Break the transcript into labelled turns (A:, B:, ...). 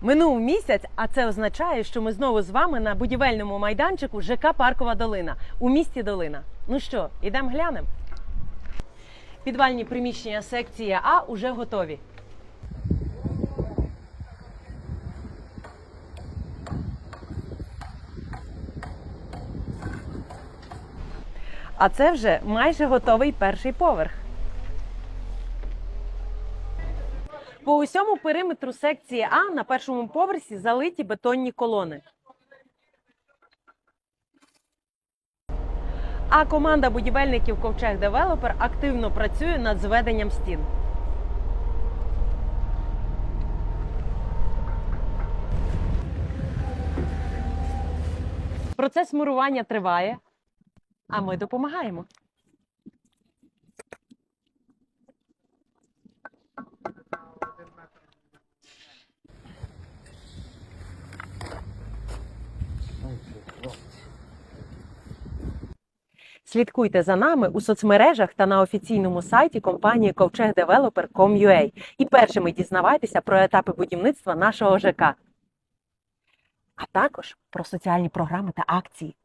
A: Минув місяць, а це означає, що ми знову з вами на будівельному майданчику ЖК Паркова Долина у місті Долина. Ну що, ідемо глянемо? Підвальні приміщення секції А уже готові. А це вже майже готовий перший поверх. По усьому периметру секції А на першому поверсі залиті бетонні колони. А команда будівельників Ковчег Девелопер активно працює над зведенням стін. Процес мурування триває, а ми допомагаємо. Слідкуйте за нами у соцмережах та на офіційному сайті компанії ковчегдевелопер.com.ua і першими дізнавайтеся про етапи будівництва нашого ЖК, а також про соціальні програми та акції.